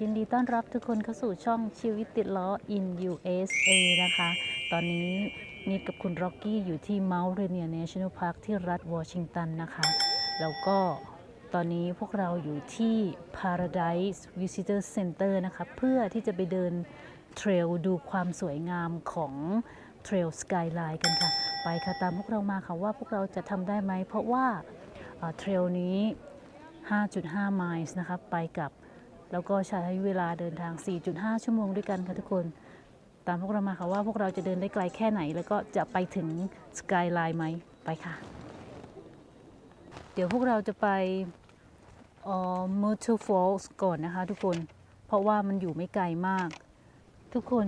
ยินดีต้อนรับทุกคนเข้าสู่ช่องชีวิตติดล้อ in USA นะคะ ตอนนี้นิดกับคุณร็อกกี้อยู่ที่ Mount Rainier National Park ที่รัฐวอชิงตันนะคะ แล้วก็ตอนนี้พวกเราอยู่ที่ Paradise Visitor Center นะคะ เพื่อที่จะไปเดินเทรลดูความสวยงามของเทรลสกายไลน์กันค่ะ ไปค่ะตามพวกเรามาค่ะว่าพวกเราจะทำได้ไหม เพราะว่าเทรลนี้ 5.5 ไมล์นะคะ ไปกับ แล้วก็ใช้เวลาเดินทาง 4.5 ชั่วโมงด้วยกันค่ะทุกคน ตามพวกเรามาค่ะว่าพวกเราจะเดินได้ไกลแค่ไหน แล้วก็จะไปถึงสกายไลน์ไหมไปค่ะ เดี๋ยวพวกเราจะไปเอ่อมูทูฟอลส์ก่อนนะคะทุกคน เพราะว่ามันอยู่ไม่ไกลมาก ทุกคน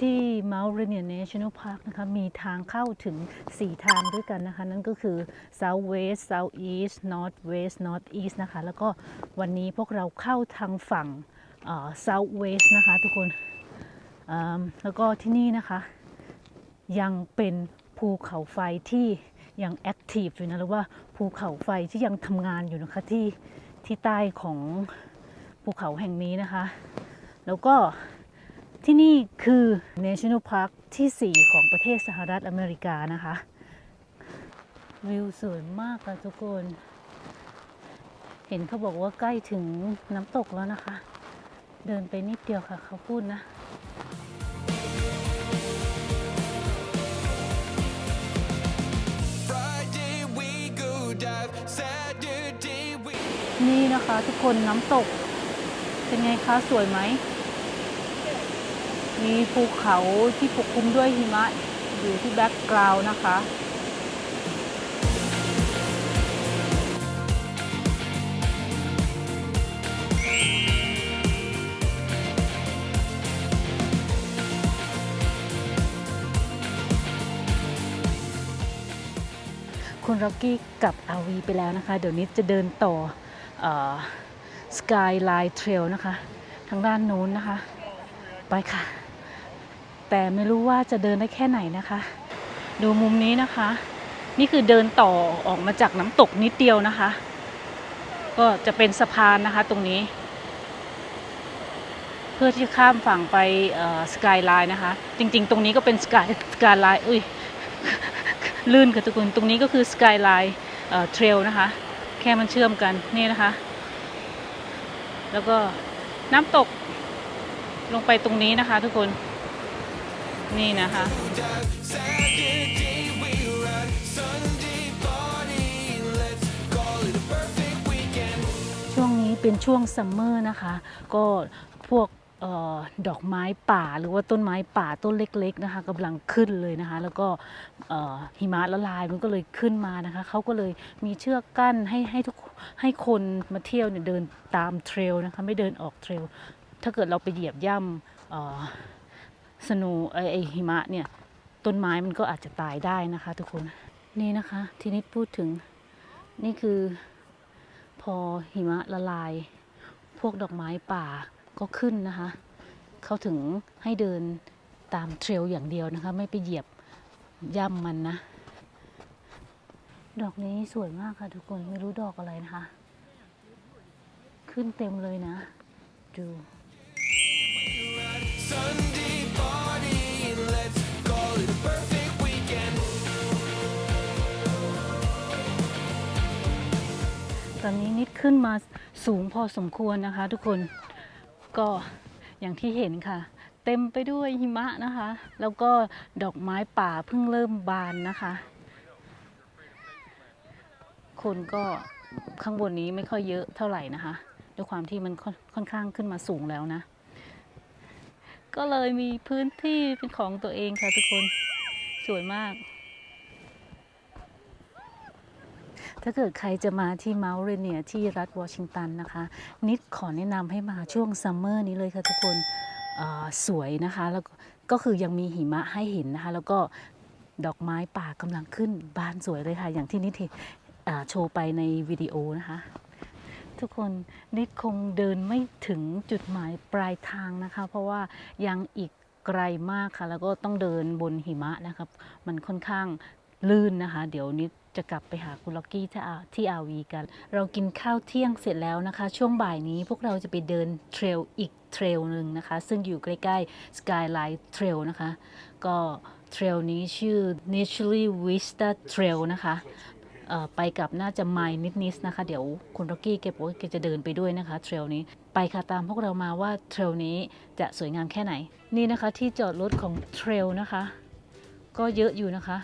ที่ Mount Rainier National Park นะคะมีทางเข้าถึง 4 ทางด้วยกันนะคะ นั่นก็คือ South West South East North West North East นะคะ แล้วก็วันนี้พวกเราเข้าทางฝั่ง South West นะคะทุกคนแล้วก็ที่นี่นะคะ ยังเป็นภูเขาไฟที่ยังแอคทีฟอยู่นะหรือว่าภูเขาไฟที่ยังทำงานอยู่นะคะที่ที่ใต้ของภูเขาแห่งนี้นะคะ แล้วก็ ที่นี่คือ National Park ที่ 4 ของประเทศสหรัฐอเมริกานะคะ วิวสวยมากค่ะทุกคน เห็นเขาบอกว่าใกล้ถึงน้ำตกแล้วนะคะ เดินไปนิดเดียวค่ะเขาพูดนะ Friday we go dive, Saturday we นี่นะคะทุกคนน้ำตก เป็นไงคะ สวยไหม มีภูเขาที่ปกคลุมด้วยหิมะอยู่ที่แบ็กกราวน์นะคะ คุณร็อกกี้กับอาวีไปแล้วนะคะ เดี๋ยวนี้จะเดินต่อสกายไลน์เทรลนะคะ ทางด้านนู้นนะคะ ไปค่ะ แต่ไม่รู้ว่าจะเดินได้แค่ไหนนะคะ ดูมุมนี้นะคะ นี่คือเดินต่อออกมาจากน้ำตกนิดเดียวนะคะ ก็จะเป็นสะพานนะคะตรงนี้ เพื่อที่ข้ามฝั่งไปสกายไลน์นะคะ จริงๆ ตรงนี้ก็เป็นสกายสกายไลน์อุ้ยลื่นค่ะทุกคนตรงนี้ก็คือสกายไลน์เทรลนะคะ แค่มันเชื่อมกันนี่นะคะ แล้วก็น้ำตกลงไปตรงนี้นะคะทุกคน นี่นะคะ ช่วงนี้เป็นช่วงซัมเมอร์นะคะ ก็พวกออดอกไม้ป่าหรือว่าต้นไม้ป่าต้นเล็ก ๆนะคะกำลังขึ้นเลยนะคะ แล้วก็หิมะละลายมันก็เลยขึ้นมานะคะเขาก็เลยมีเชือกกั้นให้ให้ทุกให้คนมาเที่ยวเนี่ยเดินตามเทรลนะคะไม่เดินออกเทรลถ้าเกิดเราไปเหยียบย่ำ สโนไอไอหิมะเนี่ยต้นไม้มันก็อาจจะตายได้นะคะ ทุกคนนี่นะคะ ทีนิดพูดถึงนี่คือ พอหิมะละลาย พวกดอกไม้ป่าก็ขึ้นนะคะ เขาถึงให้เดินตามเทรลอย่างเดียวนะคะ ไม่ไปเหยียบย่ำมันนะ ดอกนี้สวยมากค่ะทุกคนไม่รู้ดอกอะไรนะคะ ขึ้นเต็มเลยนะ ดู Sun ตอนนี้นิดขึ้นมาสูงพอสมควรนะคะ ทุกคนก็อย่างที่เห็นค่ะ เต็มไปด้วยหิมะนะคะ แล้วก็ดอกไม้ป่าเพิ่งเริ่มบานนะคะ คนก็ข้างบนนี้ไม่ค่อยเยอะเท่าไหร่นะคะ ด้วยความที่มันค่อนอนข้างขึ้นมาสูงแล้วนะ ก็เลยมีพื้นที่เป็นของตัวเองค่ะทุกคนสวยมาก ถ้าเกิดใครจะมาที่เมาส์เรเนียที่รัฐวอชิงตันนะคะ นิดขอแนะนำให้มาช่วงซัมเมอร์นี้เลยค่ะทุกคนสวยนะคะแล้วก็ก็คือยังมีหิมะให้เห็นนะคะ แล้วก็ดอกไม้ป่ากำลังขึ้นบานสวยเลยค่ะ อย่างที่นิดโชว์ไปในวิดีโอนะคะทุกคนนิดคงเดินไม่ถึงจุดหมายปลายทางนะคะ เพราะว่ายังอีกไกลมากค่ะ แล้วก็ต้องเดินบนหิมะนะครับ มันค่อนข้างลื่นนะคะ เดี๋ยวนี้ จะกลับไปหาคุณล็อกกี้ที่อาที่อวีกัน เรากินข้าวเที่ยงเสร็จแล้วนะคะ ช่วงบ่ายนี้พวกเราจะไปเดินเทรลอีกเทรลหนึ่งนะคะ ซึ่งอยู่ใกล้ๆ Skyline Trail นะคะ ก็เทรลนี้ชื่อ Naturally Vista Trail นะคะไปกับน่าจะไมล์นิดๆนะคะ เดี๋ยวคุณร็อกกี้แกบอกว่าแกจะเดินไปด้วยนะคะเทรลนี้ไปค่ะตามพวกเรามาว่าเทรลนี้จะสวยงามแค่ไหน นี่นะคะที่จอดรถของเทรลนะคะ ก็เยอะอยู่นะคะ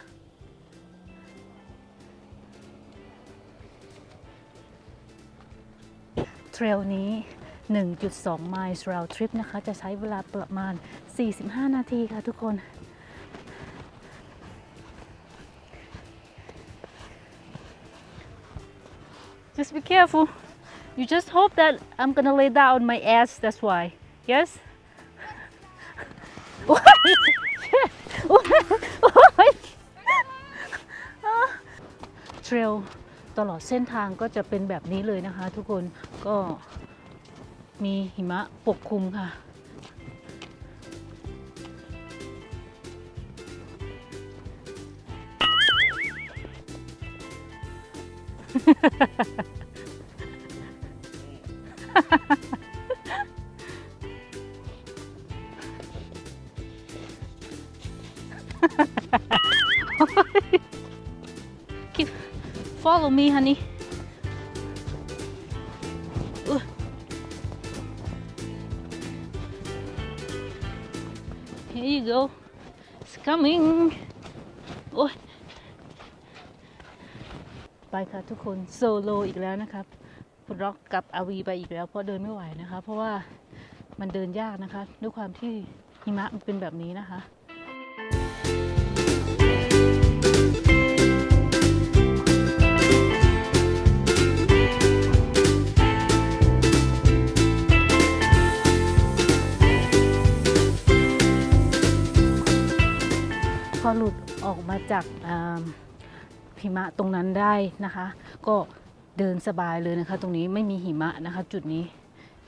ทรลนี้ 1.2 ไมล์ round trip นะคะ จะใช้เวลาประมาณ 45 นาทีค่ะทุกคน Just be careful. You just hope that I'm gonna lay down on my ass. That's why. Yes? โลตลอดเส้นทางก็จะเป็นแบบนี้เลยนะคะ ทุกคนก็มีหิมะปกคลุมค่ะ Keep follow me, honey. Ugh. Here you go. It's coming. โอ้ยไปค่ะทุกคนโซโลอีกแล้วนะครับคุณร็อกกับอาวีไปอีกแล้วเพราะเดินไม่ไหวนะคะ เพราะว่ามันเดินยากนะคะ ด้วยความที่หิมะมันเป็นแบบนี้นะคะ จากหิมะตรงนั้นได้นะคะ ก็เดินสบายเลยนะคะ ตรงนี้ไม่มีหิมะนะคะ จุดนี้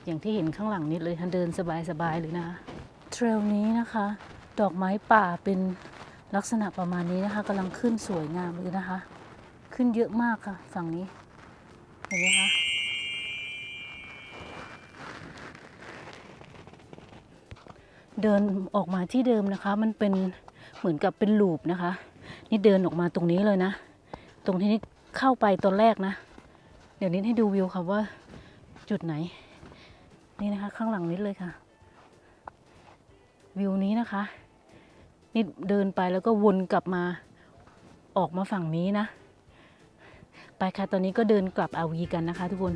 อย่างที่เห็นข้างหลังนิดเลยค่ะเดินสบายสบายๆเลยนะคะเทรลนี้นะคะ ดอกไม้ป่าเป็นลักษณะประมาณนี้นะคะกำลังขึ้นสวยงามเลยนะคะ ขึ้นเยอะมากค่ะฝั่งนี้เห็นไหมคะเดินออกมาที่เดิมนะคะ มันเป็นเหมือนกับเป็นลูปนะคะ นี่เดินออกมาตรงนี้เลยนะ ตรงที่นี่เข้าไปตอนแรกนะ เดี๋ยวนี้ให้ดูวิวค่ะว่าจุดไหน นี่นะคะ ข้างหลังนิดเลยค่ะ วิวนี้นะคะ นี่เดินไปแล้วก็วนกลับมาออกมาฝั่งนี้นะ ไปค่ะตอนนี้ก็เดินกลับอาวีกันนะคะทุกคน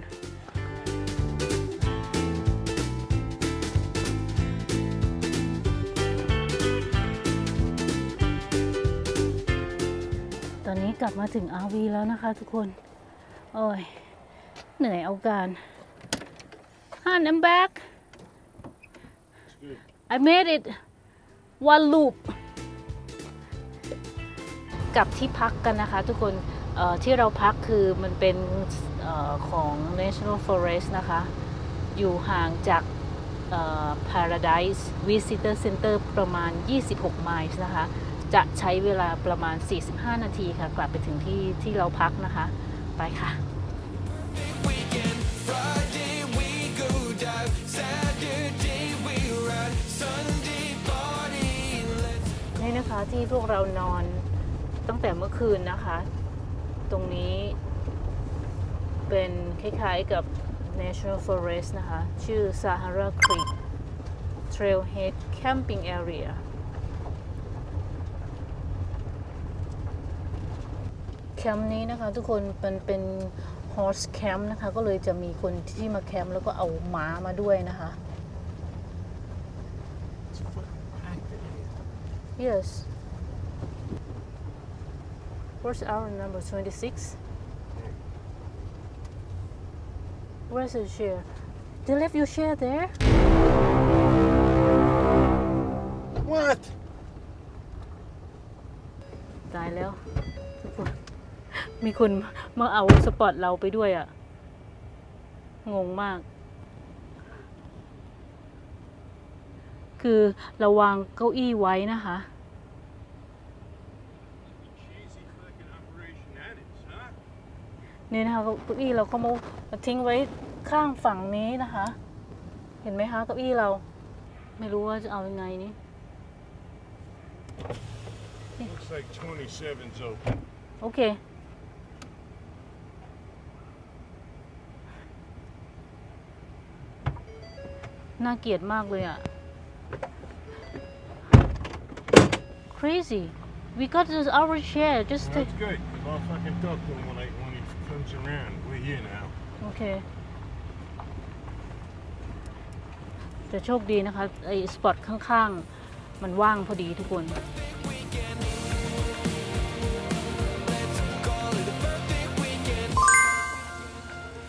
ตอนนี้กลับมาถึงอาวีแล้วนะคะทุกคน โอ้ย เหนื่อยเอาการ Han, I'm back. I made it one loop กลับที่พักกันนะคะทุกคนที่เราพักคือมันเป็นอของ National Forest นะคะ อยู่ห่างจาก Paradise Visitor Center ประมาณ 26 ไมล์นะคะ จะใช้เวลาประมาณ 45 นาทีค่ะ กลับไปถึงที่ที่เราพักนะคะ ไปค่ะ นี่นะคะที่พวกเรานอนตั้งแต่เมื่อคืนนะคะ ตรงนี้เป็นคล้ายๆกับ National Forest นะคะ ชื่อ Sahara Creek Trailhead Camping Area คมป์นี้นะคะ ทุกคนมันเป็น horse camp นะคะ ก็เลยจะมีคนที่มาแคมป์แล้วก็เอาม้ามาด้วยนะคะ Yes. Where's our number 26? Where's the chair? They left your chair there? What? มีคนมาเอาสปอตเราไปด้วยอะ่ะ งงมาก คือเราวางเก้าอี้ไว้นะคะ นี่นะคะเก้าอี้เราเขามาทิ้งไว้ข้างฝั่งนี้นะคะ เห็นไหมคะเก้าอี้เรา ไม่รู้ว่าจะเอายังไงนี่ Looks like 27's open. โอเค น่าเกลียดมากเลยอะ crazy we got this our chair just Well, that's good, because I'll fucking talk to him when, I, when he comes around. We're here now. โอเคแต่โชคดีนะคะไอ้สปอตข้างๆ มันว่างพอดีทุกคน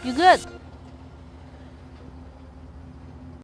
You good